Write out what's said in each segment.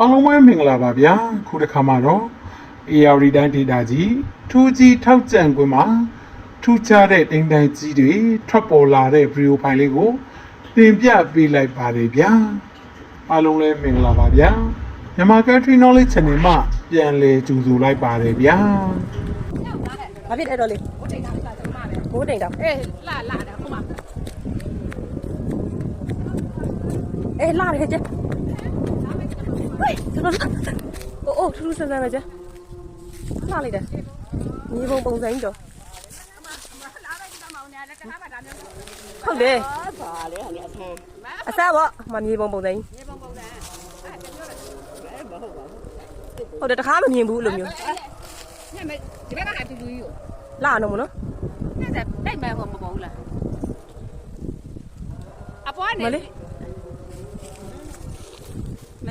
အားလုံးပဲမင်္ဂလာပါဗျာခုတစ်ခါမှာတော့ AR တိုင်းဒေတာကြီးထူးကြီးထောက်ကြံခွင့်မှာထူးခြားတဲ့တိမ်တိုင်ကြီးတွေထွက်ပေါ်လာတဲ့ဗီဒီယိုဖိုင်လေးကိုတင်ပြပေးလိုက်ပါတယ်ဗျာအားလုံးလည်းမင်္ဂလာပါဗျာမြန်မာ Country Knowledge Channel မှာပြန်လည်ကြိုဆိုလိုက်ပါတယ်ဗျာ။ဘာဖြစ်အဲ့တော့လေ။ဘိုးတိန်တာကကျွန်မပဲ။ဘိုးတိန်တာ။အေးလာလာတယ်ခုမှ။အေးလာတယ်ကျ။ ဟေးကျွန်တော်။အိုးအိုးထူးထူးဆန်းဆန်းပဲကျ။လာလိုက်တယ်။ညီဘုံပုံစံကြီးတော့ဟုတ်တယ်ပါလေဟာလေအဆန်းအစားပေါ့မညီဘုံပုံစံကြီးဟုတ်တယ်တခါမမြင်ဘူးလို့မျိုးညမဒီဘက်ကဟာတူတူကြီးကိုလာအောင်မနော်ညတဲ့တိုက်မဲ့ဟောမပေါ်ဘူးလားအပွားနေမလေး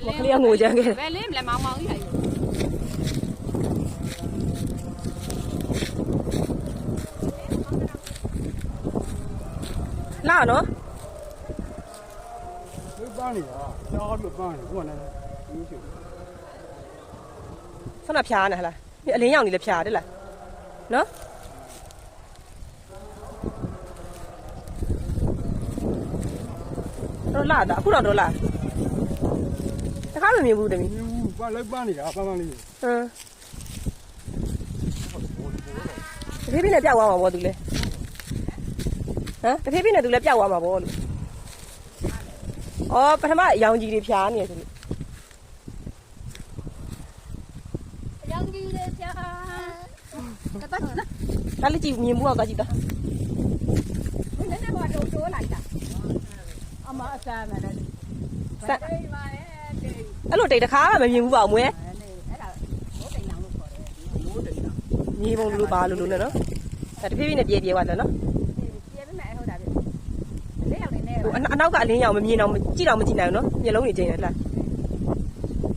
မမကလေးကငိုကြမ်းခဲ့တယ်ဘယ်လေးမလဲမောင်မောင်ကြီးဟာယူလာနော်ဒီပန်းနေတာကြားပြီးပန်းနေခုကလည်းဒီရှိဆန္ဒဖြားနေဟလားဒီအလင်းရောင်ကြီးလည်းဖြားတယ်လားနော်တော့လာတာအခုတော့တော့လာတ ခါမမြင်ဘူးတမီးဘူးပန်းလိုက်ပန်းနေတာပန်းပန်းလေးဟမ်တဖေးဖေးနဲ့ပြောက်သွားမှာပေါ့သူလဲဟမ်တဖေးဖေးနဲ့သူလဲပြောက်သွားမှာပေါ့လို့အော်ပထမအယောင်ကြီးတွေဖြားနေရဆိုလို့ရောင်ကြီးလေးချာတပတ်နဒါလေးကြည့်မြင်မှုအောင်ကကြည့်တာည်းနည်းဘာတော့တိုးလိုက်တာအမအစားမလည်းဆက်အေးပါရဲ့တေး အဲ့လိုတိတ်တခါမမြင်ဘူးပါအမွဲအဲ့ဒါဘိုးတိန်လောင်လို့ခေါ်တယ်ဘိုးတိန်လောင်မြေပုံလူလူပါလူလူနဲ့နော်ဒါတဖြည်းဖြည်းနဲ့ပြေးပြေးသွားတယ်နော်ပြေးပြီးမဲ့ဟုတ်တာပြီလေးယောက်နေနေဟိုအနောက်အနောက်ကအလင်းရောင်မမြင်တော့ကြည့်တော့မကြည့်နိုင်ဘူးနော်မျက်လုံးတွေကျင်းတယ်လား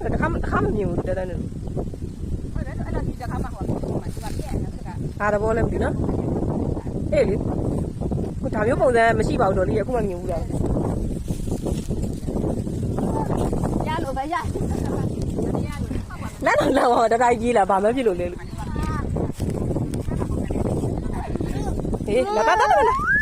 အဲ့တခါတခါမမြင်ဘူးတဲ့တဲ့နဲ့ဟုတ်တယ်အဲ့ဒါဒီတစ်ခါမှဟောမှာဒီကပြည့်နေတယ်ကဟာတဘောလည်းမသိနော်အေးလေဟိုဒါမျိုးပုံစံမရှိပါဘူးတော်လေးအခုမှမြင်ဘူးလား ရ လို့ပဲရလမ်းတော့လမ်းတော့တတိုင်းကြီးလာဘာမှဖြစ်လို့လဲလို့ဟေးလာပါပါပါလာ